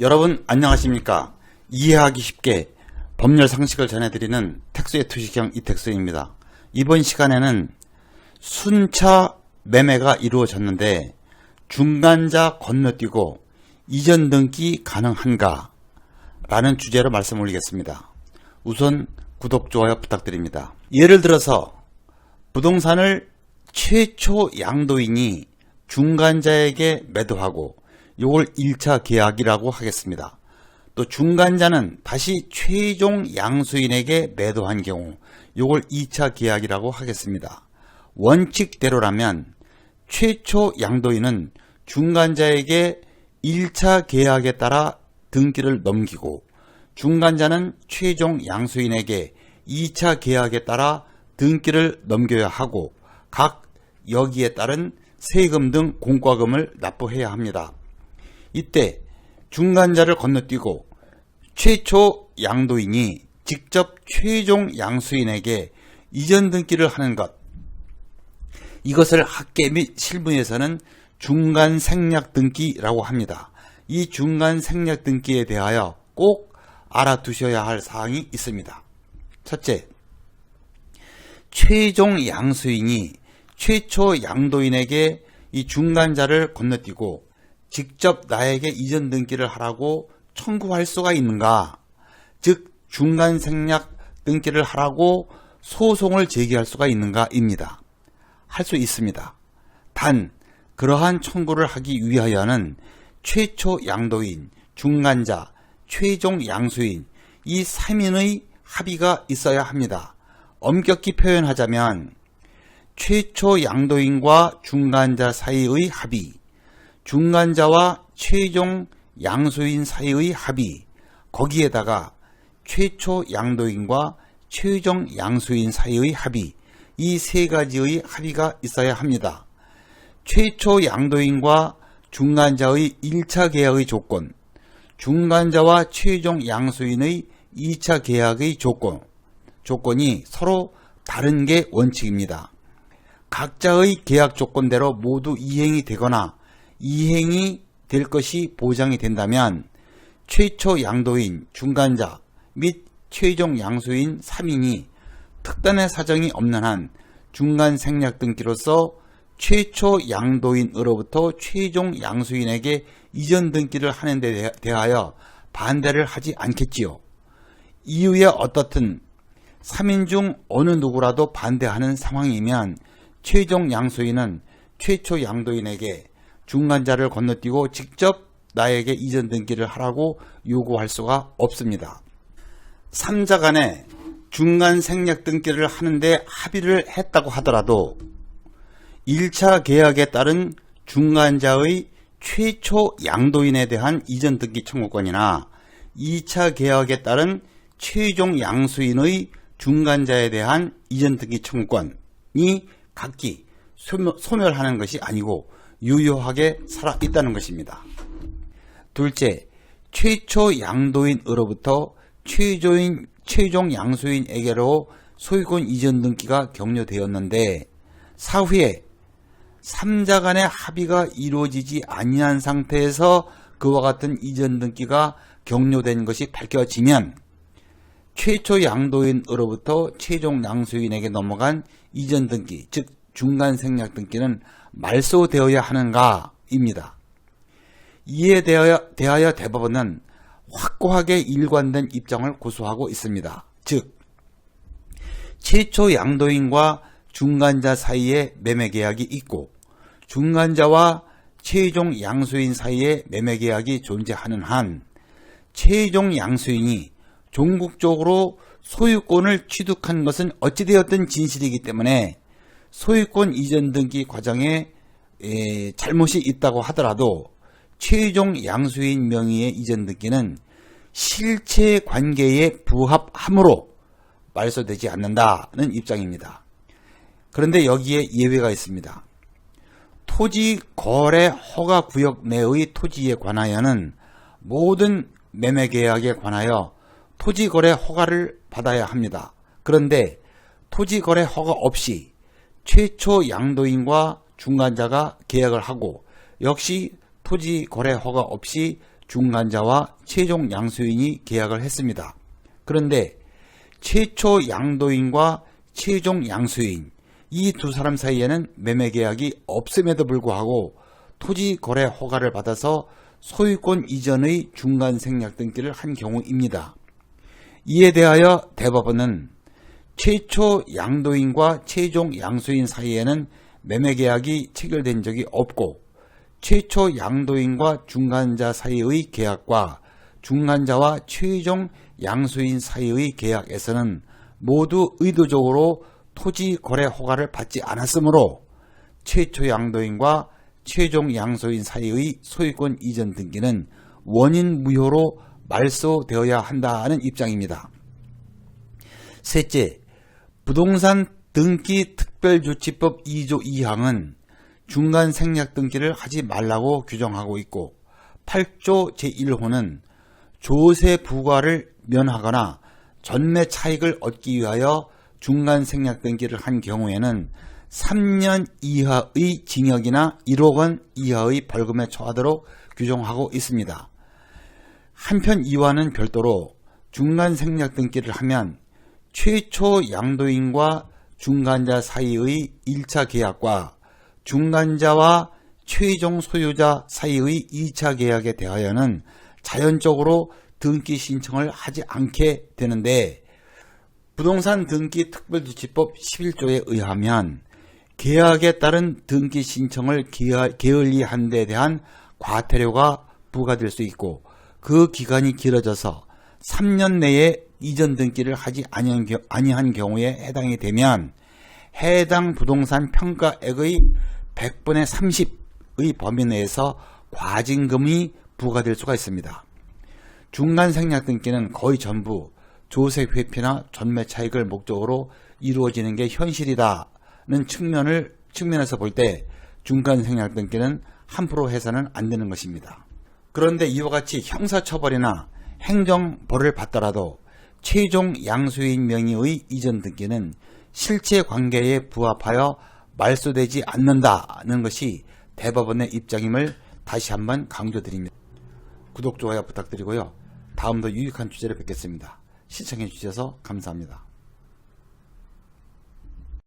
여러분 안녕하십니까? 이해하기 쉽게 법률 상식을 전해드리는 택수의 투시경 이택수입니다. 이번 시간에는 순차 매매가 이루어졌는데 중간자 건너뛰고 이전 등기 가능한가? 라는 주제로 말씀 올리겠습니다. 우선 구독 좋아요 부탁드립니다. 예를 들어서 부동산을 최초 양도인이 중간자에게 매도하고 요걸 1차 계약이라고 하겠습니다. 또 중간자는 다시 최종 양수인에게 매도한 경우 요걸 2차 계약이라고 하겠습니다. 원칙대로라면 최초 양도인은 중간자에게 1차 계약에 따라 등기를 넘기고 중간자는 최종 양수인에게 2차 계약에 따라 등기를 넘겨야 하고 각 여기에 따른 세금 등 공과금을 납부해야 합니다. 이때 중간자를 건너뛰고 최초 양도인이 직접 최종 양수인에게 이전 등기를 하는 것. 이것을 학계 및 실무에서는 중간 생략 등기라고 합니다. 이 중간 생략 등기에 대하여 꼭 알아두셔야 할 사항이 있습니다. 첫째, 최종 양수인이 최초 양도인에게 이 중간자를 건너뛰고 직접 나에게 이전 등기를 하라고 청구할 수가 있는가? 즉 중간 생략 등기를 하라고 소송을 제기할 수가 있는가입니다. 할 수 있습니다. 단 그러한 청구를 하기 위하여는 최초 양도인, 중간자, 최종 양수인 이 3인의 합의가 있어야 합니다. 엄격히 표현하자면 최초 양도인과 중간자 사이의 합의, 중간자와 최종 양수인 사이의 합의, 거기에다가 최초 양도인과 최종 양수인 사이의 합의, 이 세 가지의 합의가 있어야 합니다. 최초 양도인과 중간자의 1차 계약의 조건, 중간자와 최종 양수인의 2차 계약의 조건, 조건이 서로 다른 게 원칙입니다. 각자의 계약 조건대로 모두 이행이 되거나 이행이 될 것이 보장이 된다면 최초 양도인, 중간자 및 최종 양수인 3인이 특단의 사정이 없는 한 중간 생략 등기로서 최초 양도인으로부터 최종 양수인에게 이전 등기를 하는 데 대하여 반대를 하지 않겠지요. 이유에 어떻든 3인 중 어느 누구라도 반대하는 상황이면 최종 양수인은 최초 양도인에게 중간자를 건너뛰고 직접 나에게 이전 등기를 하라고 요구할 수가 없습니다. 3자 간에 중간 생략 등기를 하는데 합의를 했다고 하더라도 1차 계약에 따른 중간자의 최초 양도인에 대한 이전 등기 청구권이나 2차 계약에 따른 최종 양수인의 중간자에 대한 이전 등기 청구권이 각기 소멸하는 것이 아니고 유효하게 살아 있다는 것입니다. 둘째, 최초 양도인으로부터 최조인, 최종 양수인에게로 소유권 이전 등기가 격려되었는데 사후에 3자 간의 합의가 이루어지지 아니한 상태에서 그와 같은 이전 등기가 격려된 것이 밝혀지면 최초 양도인으로부터 최종 양수인에게 넘어간 이전 등기, 즉 중간 생략 등기는 말소되어야 하는가입니다. 이에 대하여, 대하여 대법원은 확고하게 일관된 입장을 고수하고 있습니다. 즉, 최초 양도인과 중간자 사이에 매매 계약이 있고 중간자와 최종 양수인 사이에 매매 계약이 존재하는 한 최종 양수인이 종국적으로 소유권을 취득한 것은 어찌되었든 진실이기 때문에 소유권 이전 등기 과정에 잘못이 있다고 하더라도 최종 양수인 명의의 이전 등기는 실체 관계에 부합함으로 말소되지 않는다는 입장입니다. 그런데 여기에 예외가 있습니다. 토지 거래 허가 구역 내의 토지에 관하여는 모든 매매 계약에 관하여 토지 거래 허가를 받아야 합니다. 그런데 토지 거래 허가 없이 최초 양도인과 중간자가 계약을 하고 역시 토지 거래 허가 없이 중간자와 최종 양수인이 계약을 했습니다. 그런데 최초 양도인과 최종 양수인 이 두 사람 사이에는 매매 계약이 없음에도 불구하고 토지 거래 허가를 받아서 소유권 이전의 중간 생략 등기를 한 경우입니다. 이에 대하여 대법원은 최초 양도인과 최종 양수인 사이에는 매매 계약이 체결된 적이 없고 최초 양도인과 중간자 사이의 계약과 중간자와 최종 양수인 사이의 계약에서는 모두 의도적으로 토지 거래 허가를 받지 않았으므로 최초 양도인과 최종 양수인 사이의 소유권 이전 등기는 원인 무효로 말소되어야 한다는 입장입니다. 셋째, 부동산 등기 특별조치법 2조 2항은 중간 생략 등기를 하지 말라고 규정하고 있고 8조 제1호는 조세 부과를 면하거나 전매 차익을 얻기 위하여 중간 생략 등기를 한 경우에는 3년 이하의 징역이나 1억 원 이하의 벌금에 처하도록 규정하고 있습니다. 한편 이와는 별도로 중간 생략 등기를 하면 최초 양도인과 중간자 사이의 1차 계약과 중간자와 최종 소유자 사이의 2차 계약에 대하여는 자연적으로 등기 신청을 하지 않게 되는데 부동산 등기 특별조치법 11조에 의하면 계약에 따른 등기 신청을 게을리한 데 대한 과태료가 부과될 수 있고 그 기간이 길어져서 3년 내에 이전 등기를 하지 아니한 경우에 해당이 되면 해당 부동산 평가액의 100분의 30의 범위 내에서 과징금이 부과될 수가 있습니다. 중간 생략 등기는 거의 전부 조세 회피나 전매 차익을 목적으로 이루어지는 게 현실이다는 측면을 측면에서 볼 때 중간 생략 등기는 함부로 해서는 안 되는 것입니다. 그런데 이와 같이 형사처벌이나 행정벌을 받더라도 최종 양수인 명의의 이전 등기는 실체 관계에 부합하여 말소되지 않는다는 것이 대법원의 입장임을 다시 한번 강조드립니다. 구독, 좋아요 부탁드리고요. 다음도 유익한 주제로 뵙겠습니다. 시청해 주셔서 감사합니다.